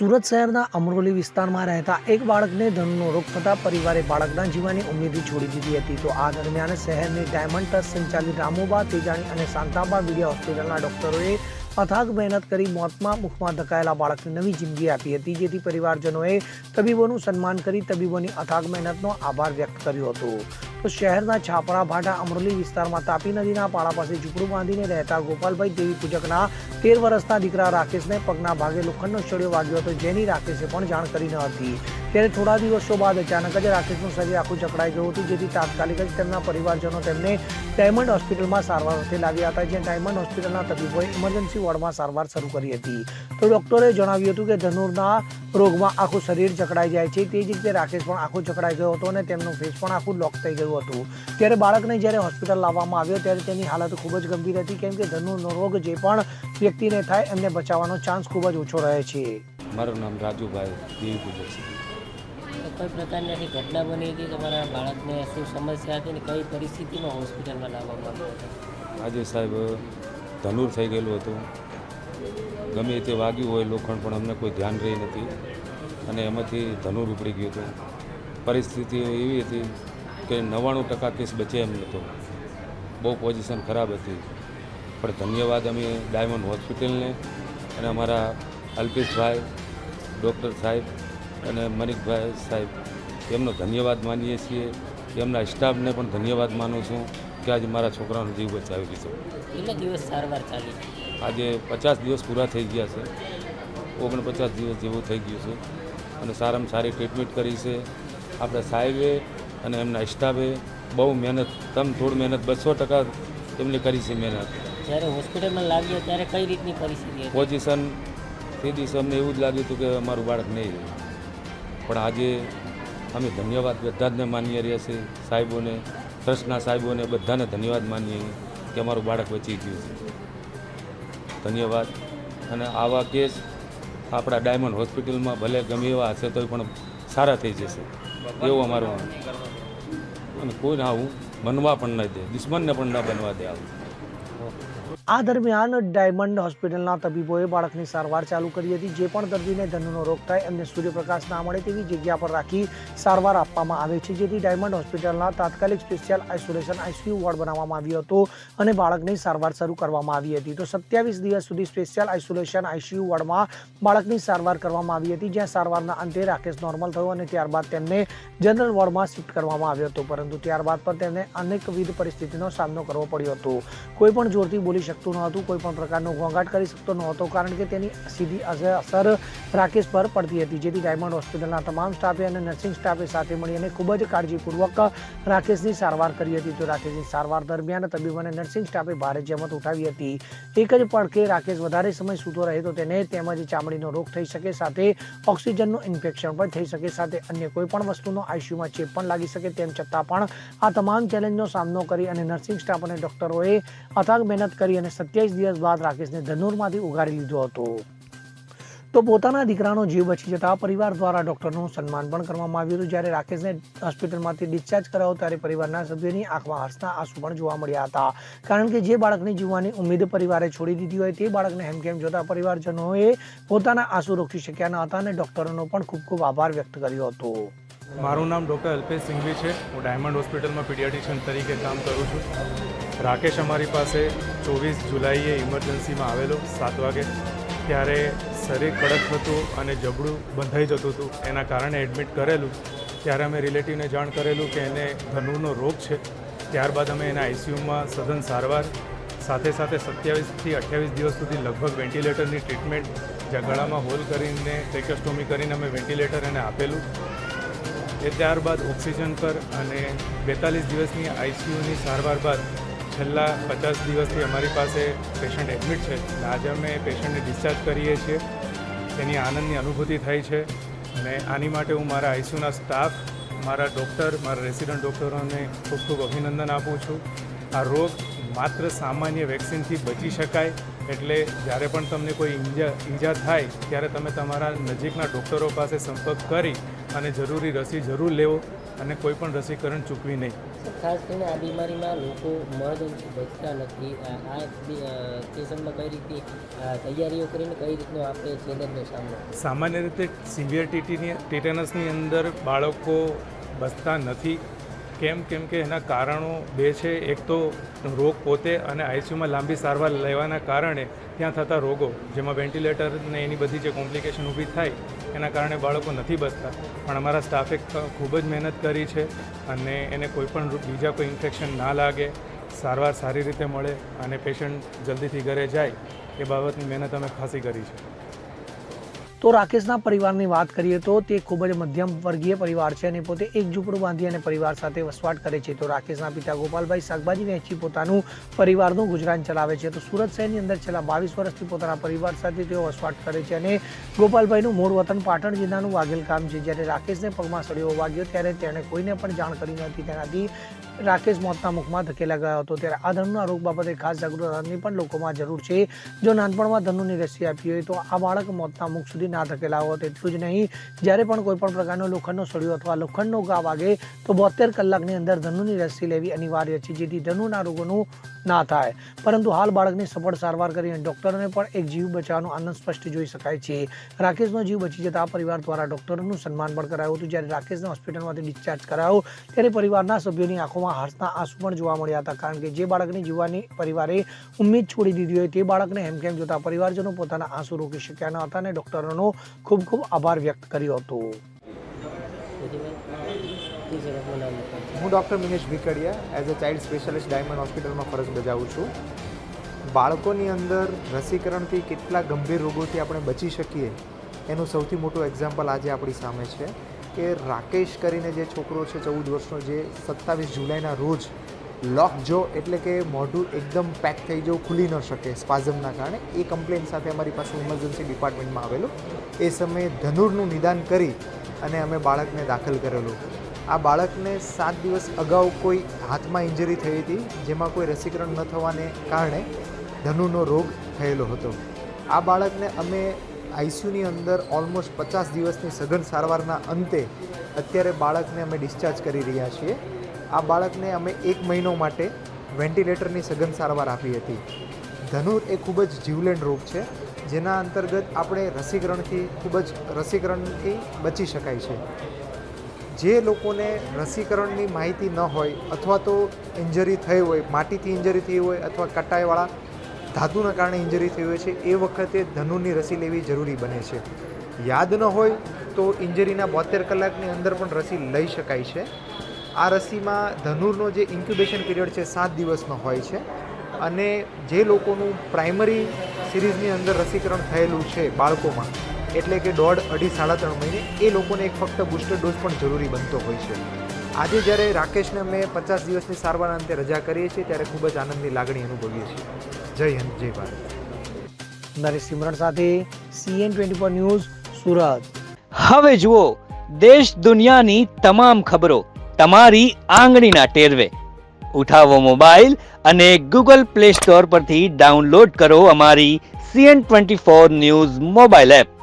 સુરત શહેરના અમરોલી વિસ્તારમાં રહેતા એક બાળકને ધનનો રોગ થતાં પરિવારે બાળકના જીવવાની ઉમ્મીદ છોડી દીધી હતી. તો આ દરમિયાન શહેરની ડાયમંડ ટ્રસ્ટ સંચાલિત રામોબા તેજાણી અને શાંતાબા વિડિયા હોસ્પિટલના ડોક્ટરોએ અથાગ મહેનત કરી મોતમાં મુખમાં ધકાયેલા બાળકને નવી જિંદગી આપી હતી, જેથી પરિવારજનોએ તબીબોનું સન્માન કરી તબીબોની અથાગ મહેનતનો આભાર વ્યક્ત કર્યો હતો. તો શહેરના છાપરા ભાટા અમરોલી વિસ્તારમાં તાપી નદીના પાળા પાસે ઝૂંપડું બાંધીને રહેતા ગોપાલભાઈ દેવી પૂજકના તેર વર્ષના દીકરા રાકેશને પગના ભાગે લોખંડનો છડિયો વાગ્યો હતો, જેની રાકેશે પણ જાણ કરી ન હતી. ત્યારે થોડા દિવસો બાદ અચાનક જ રાકેશનું શરીર આખું જકડાઈ ગયું હતું, જેથી તાત્કાલિક જ તેમના પરિવારજનો તેમને ડાયમંડ હોસ્પિટલમાં સારવાર અર્થે લાવ્યા હતા, જ્યાં ડાયમંડ હોસ્પિટલના તબીબોએ ઇમરજન્સી વોર્ડમાં સારવાર શરૂ કરી હતી. તો ડૉક્ટરે જણાવ્યું હતું કે ધનુરના રોગમાં આખું શરીર જકડાઈ જાય છે, તે જ રીતે રાકેશ પણ આખું જકડાઈ ગયો હતો અને તેમનું ફેસ પણ આખું લોક થઈ ગયું હતું. ત્યારે બાળકને જ્યારે હોસ્પિટલ લાવવામાં આવ્યો, ત્યારે તેની હાલત ખૂબ જ ગંભીર હતી, કેમ કે ધનુરનો રોગ જે પણ વ્યક્તિને થાય, એમને બચાવવાનો ચાન્સ ખૂબ જ ઓછો રહે છે. મારું નામ રાજુભાઈ દેવી પૂજક છે. કોઈ પ્રકારની આખી ઘટના બની હતી તમારા બાળકને શું સમસ્યા હતી ને કઈ પરિસ્થિતિમાં હોસ્પિટલમાં લાવવામાં આજે સાહેબ ધનુર થઈ ગયેલું હતું. ગમે તે વાગ્યું હોય લોખંડ, પણ અમને કોઈ ધ્યાન રહી નથી. અને એમાંથી ધનુર ઉપડી ગયું હતું. પરિસ્થિતિ એવી હતી કે નવ્વાણું ટકા કેસ બચે એમ નહોતો બહુ પોઝિશન ખરાબ હતી. પણ ધન્યવાદ અમે ડાયમંડ હોસ્પિટલને અને અમારા અલ્પેશભાઈ, ડૉક્ટર સાહેબ અને મનિકભાઈ સાહેબ એમનો ધન્યવાદ માનીએ છીએ. એમના સ્ટાફને પણ ધન્યવાદ માનું છું કે આજે મારા છોકરાનો જીવ બચાવી દીધો કેટલા દિવસ સારવાર ચાલી? આજે પચાસ દિવસ પૂરા થઈ ગયા છે. ઓગણપચાસ દિવસ જેવું થઈ ગયું છે. અને સારામાં સારી ટ્રીટમેન્ટ કરી છે. આપણા સાહેબે અને એમના સ્ટાફે બહુ મહેનત તમ થોડું મહેનત બસો ટકા એમની કરી છે મહેનત. જ્યારે હોસ્પિટલમાં લાવ્યા ત્યારે કઈ રીતની પરિસ્થિતિ પોઝિશન તે દિવસે અમને એવું જ લાગ્યું હતું કે અમારું બાળક નહીં રહે. પણ આજે અમે ધન્યવાદ બધા જને માનીએ રહ્યા છીએ. સાહેબોને, ટ્રસ્ટના સાહેબોને બધાને ધન્યવાદ માનીએ કે અમારું બાળક બચી ગયું છે. ધન્યવાદ. અને આવા કેસ આપણા ડાયમંડ હોસ્પિટલમાં ભલે ગમે એવા હશે તોય પણ સારા થઈ જશે. એવું અમારું અને કોઈને આવું બનવા પણ ન દે, દુશ્મનને પણ ન બનવા દે આવું. આ દરમિયાન ડાયમંડ હોસ્પિટલના તબીબોએ બાળકની સારવાર ચાલુ કરી હતી, જે પણ દર્દીને ધનુનો રોગ થાય એમને સૂર્યપ્રકાશ ના મળે તેવી જગ્યા પર રાખી સારવાર આપવામાં આવે છે, જેથી ડાયમંડ હોસ્પિટલના તાત્કાલિક સ્પેશિયલ આઇસોલેશન આઈસીયુ વોર્ડ બનાવવામાં આવ્યો હતો અને બાળકની સારવાર શરૂ કરવામાં આવી હતી. તો સત્યાવીસ દિવસ સુધી સ્પેશિયલ આઇસોલેશન આઈસીયુ વોર્ડમાં બાળકની સારવાર કરવામાં આવી હતી, જ્યાં સારવારના અંતે રાકેશ નોર્મલ થયો અને ત્યારબાદ તેમને જનરલ વોર્ડમાં શિફ્ટ કરવામાં આવ્યો હતો. પરંતુ ત્યારબાદ પણ તેમને અનેકવિધ પરિસ્થિતિનો સામનો કરવો પડ્યો હતો. કોઈ પણ જોરથી બોલી શકતું ન હતું, કોઈ પણ પ્રકારનો ઘોંઘાટ કરી શકતો ન હતો, કારણ કે તેની સીધી અસર રાકેશ પર પડતી હતી, જેથી ડાયમંડ હોસ્પિટલના તમામ સ્ટાફે અને નર્સિંગ સ્ટાફે સાથે મળી અને ખૂબ જ કાળજીપૂર્વક રાકેશની સારવાર કરી હતી. તો રાકેશની સારવાર દરમિયાન તબીબ અને નર્સિંગ સ્ટાફે ભારે જહેમત ઉઠાવી હતી. એક જ પડખે રાકેશ વધારે સમય સૂતો રહે તો તેને તેમજ ચામડીનો રોગ થઈ શકે, સાથે ઓક્સિજનનું ઇન્ફેક્શન પણ થઈ શકે, સાથે અન્ય કોઈ પણ વસ્તુનો આઈસીયુમાં ચેપ પણ લાગી શકે, તેમ છતાં પણ આ તમામ ચેલેન્જનો સામનો કરી અને નર્સિંગ સ્ટાફ અને ડોક્ટરોએ અથાગ મહેનત કરી અને સત્યાવીસ દિવસ બાદ રાકેશને ધનુરમાંથી ઉગારી લીધો હતો. તો પોતાના દીકરાનો જીવ બચી જતા પરિવાર દ્વારા ડૉક્ટરનું સન્માન પણ કરવામાં આવ્યું હતું. જ્યારે રાકેશને હોસ્પિટલમાંથી ડિસ્ચાર્જ કરાયો ત્યારે પરિવારના સભ્યોની આંખમાં હર્ષના આંસુ પણ જોવા મળ્યા હતા. કારણ કે જે બાળકની જીવવાની ઉમેદ પરિવારે છોડી દીધી હોય તે બાળકને હેમખેમ જોતા પરિવારજનોએ પોતાના આંસુ રોકી શક્યા ન હતા અને ડૉક્ટરોનો પણ ખૂબ ખૂબ આભાર વ્યક્ત કર્યો હતો. મારું નામ ડૉક્ટર અલ્પેશ સિંઘવી છે. હું ડાયમંડ હોસ્પિટલમાં પીડિયાટિશિયન તરીકે કામ કરું છું. રાકેશ અમારી પાસે ચોવીસ જુલાઈએ ઇમરજન્સીમાં આવેલો, સાત વાગે. ત્યારે શરીર કડક હતું અને જબડું બંધાઈ જતું હતું. એના કારણે એડમિટ કરેલું. ત્યારે અમે રિલેટિવને જાણ કરેલું કે એને ધનુરનો રોગ છે. ત્યારબાદ અમે એના આઈસીયુમાં સઘન સારવાર, સાથે સાથે સત્યાવીસથી અઠ્યાવીસ દિવસ સુધી લગભગ વેન્ટિલેટરની ટ્રીટમેન્ટ, જ્યાં ગળામાં હોલ કરીને ટેકસ્ટોમી કરીને અમે વેન્ટિલેટર એને આપેલું. એ ત્યારબાદ ઓક્સિજન પર અને બેતાલીસ દિવસની આઈસીયુની સારવાર બાદ છેલ્લા પચાસ દિવસથી અમારી પાસે પેશન્ટ એડમિટ છે. આજે અમે પેશન્ટને ડિસ્ચાર્જ કરીએ છીએ. તેની આનંદની અનુભૂતિ થઈ છે અને આની માટે હું મારા આઈસીયુના સ્ટાફ, મારા ડૉક્ટર, મારા રેસિડન્ટ ડૉક્ટરોને ખૂબ ખૂબ અભિનંદન આપું છું. આ રોગ માત્ર સામાન્ય વેક્સિનથી બચી શકાય એટલે જ્યારે પણ તમને કોઈ ઈજા ઈજા થાય, ત્યારે તમે તમારા નજીકના ડૉક્ટરો પાસે સંપર્ક કરી અને જરૂરી રસી જરૂર લેવો અને કોઈ પણ રસીકરણ ચૂકવી નહીં. ખાસ કરીને આ બીમારીમાં લોકો ઇમરજન્સી બચતા નથી. આ કેસમાં કઈ રીતે તૈયારીઓ કરીને કઈ રીતનો આપણે ચેલેન્જનો સામનો સામાન્ય રીતે સિવિયર ટીટીની ટીટેનસની અંદર બાળકો બચતા નથી. કેમ કેમ કે એના કારણો બે છે. એક તો રોગ પોતે અને આઈસીયુમાં લાંબી સારવાર લેવાના કારણે ત્યાં થતા રોગો, જેમાં વેન્ટિલેટર ને એની બધી જે કોમ્પ્લિકેશન ઊભી થાય, એના કારણે બાળકો નથી બચતા. પણ અમારા સ્ટાફે ખૂબ જ મહેનત કરી છે અને એને કોઈપણ બીજા કોઈ ઇન્ફેક્શન ના લાગે, સારવાર સારી રીતે મળે અને પેશન્ટ જલ્દીથી ઘરે જાય, એ બાબતની મહેનત અમે ખાસી કરી છે. તો રાકેશના પરિવારની વાત કરીએ તો તે ખૂબ જ મધ્યમ વર્ગીય પરિવાર છે અને પોતે એક ઝૂંપડું બાંધી અને પરિવાર સાથે વસવાટ કરે છે. તો રાકેશના પિતા ગોપાલભાઈ શાકભાજી વેચી પોતાનું પરિવારનું ગુજરાન ચલાવે છે. તો સુરત શહેરની અંદર છેલ્લા બાવીસ વર્ષથી પોતાના પરિવાર સાથે તેઓ વસવાટ કરે છે અને ગોપાલભાઈનું મૂળ વતન પાટણ જિલ્લાનું વાઘેલ ગામ છે. જ્યારે રાકેશને પગમાં સળિયો વાગ્યો ત્યારે તેણે કોઈને પણ જાણ કરી નહોતી. તેનાથી રાકેશ મોતના મુખમાં ધકેલા ગયો હતો. ત્યારે આ ધનુના રોગ બાબતે ખાસ જાગૃતતાની પણ લોકોમાં જરૂર છે. જો નાનપણમાં ધનુની રસી આપી હોય તો આ બાળક મોતના મુખ સુધી ના ધકેલા હોત જ નહીં. જ્યારે પણ કોઈ પણ પ્રકારનો લોખંડનો સળિયો અથવા લોખંડનો ઘા વાગે, તો બોતેર કલાકની અંદર ધનુની રસી લેવી અનિવાર્ય છે, જેથી ધનુના રોગોનું ના થાય. પરંતુ હાલ બાળકની સફળ સારવાર કરીને ડૉક્ટરોને પણ એક જીવ બચાવવાનો આનંદ સ્પષ્ટ જોઈ શકાય છે. રાકેશનો જીવ બચી જતા પરિવાર દ્વારા ડૉક્ટરોનું સન્માન પણ કરાયું હતું. જ્યારે રાકેશને હોસ્પિટલમાંથી ડિસ્ચાર્જ કરાયો, ત્યારે પરિવારના સભ્યોની આંખોમાં હર્ષના આંસુ પણ જોવા મળ્યા હતા. કારણ કે જે બાળકની જીવવાની પરિવારે ઉમ્મીદ છોડી દીધી હોય તે બાળકને હેમખેમ જોતા પરિવારજનો પોતાના આંસુ રોકી શક્યા ન હતા અને ડોક્ટરોનો ખૂબ ખૂબ આભાર વ્યક્ત કર્યો હતો તેથી જી સર આપનું નામ લખાણ હું doctor Minesh Bhikadiya as a child specialist Diamond હોસ્પિટલમાં ફરજ બજાવું છું. બાળકોની અંદર રસીકરણથી કેટલા ગંભીર રોગોથી આપણે બચી શકીએ, એનું સૌથી મોટું એક્ઝામ્પલ આજે આપણી સામે છે કે રાકેશ કરીને જે છોકરો છે ચૌદ વર્ષનો, જે સત્તાવીસ જુલાઈના રોજ લોક જો એટલે કે મોઢું એકદમ પેક થઈ જવું, ખુલી ન શકે સ્પાઝમના કારણે, એ કમ્પ્લેન સાથે અમારી પાસે ઇમરજન્સી ડિપાર્ટમેન્ટમાં આવેલું. એ સમયે ધનુરનું નિદાન કરી અને અમે બાળકને દાખલ કરેલું. આ બાળકને સાત દિવસ અગાઉ કોઈ હાથમાં ઇન્જરી થઈ હતી, જેમાં કોઈ રસીકરણ ન થવાને કારણે ધનુનો રોગ થયેલો હતો. આ બાળકને અમે આઈસીયુની અંદર ઓલમોસ્ટ પચાસ દિવસની સઘન સારવારના અંતે અત્યારે બાળકને અમે ડિસ્ચાર્જ કરી રહ્યા છીએ. આ બાળકને અમે એક મહિનો માટે વેન્ટિલેટરની સઘન સારવાર આપી હતી. ધનુર એ ખૂબ જ જીવલેણ રોગ છે, જેના અંતર્ગત આપણે રસીકરણથી, ખૂબ જ રસીકરણથી બચી શકાય છે. જે લોકોને રસીકરણની માહિતી ન હોય અથવા તો ઇન્જરી થઈ હોય, માટીથી ઇન્જરી થઈ હોય અથવા કટાઈવાળા ધાતુના કારણે ઇન્જરી થઈ હોય છે, એ વખતે ધનુરની રસી લેવી જરૂરી બને છે. યાદ ન હોય તો ઇન્જરીના બોતેર કલાકની અંદર પણ રસી લઈ શકાય છે. આ રસીમાં ધનુરનો જે ઇન્ક્યુબેશન પીરિયડ છે, સાત દિવસનો હોય છે અને જે લોકોનું પ્રાઇમરી સિરીઝની અંદર રસીકરણ થયેલું છે બાળકોમાં એટલે કે દોઢ અઢી સાડા ત્રણ મહિને એ લોકોને એક ફક્ત બુસ્ટર ડોઝ પણ જરૂરી બનતો હોય છે. આજે જ્યારે રાકેશને અમે પચાસ દિવસની સારવાર અંતે રજા કરીએ છીએ ત્યારે ખૂબ જ આનંદની લાગણી અનુભવીએ છીએ. જય હિન્દ જય ભારત. નરેશ સિમરણ સાથે CN twenty four news Surat. હવે જુઓ દેશ દુનિયાની તમામ ખબરો તમારી આંગળીના ટેરવે. ઉઠાવો મોબાઈલ અને ગૂગલ પ્લે સ્ટોર પરથી ડાઉનલોડ કરો અમારી CN twenty four news mobile app.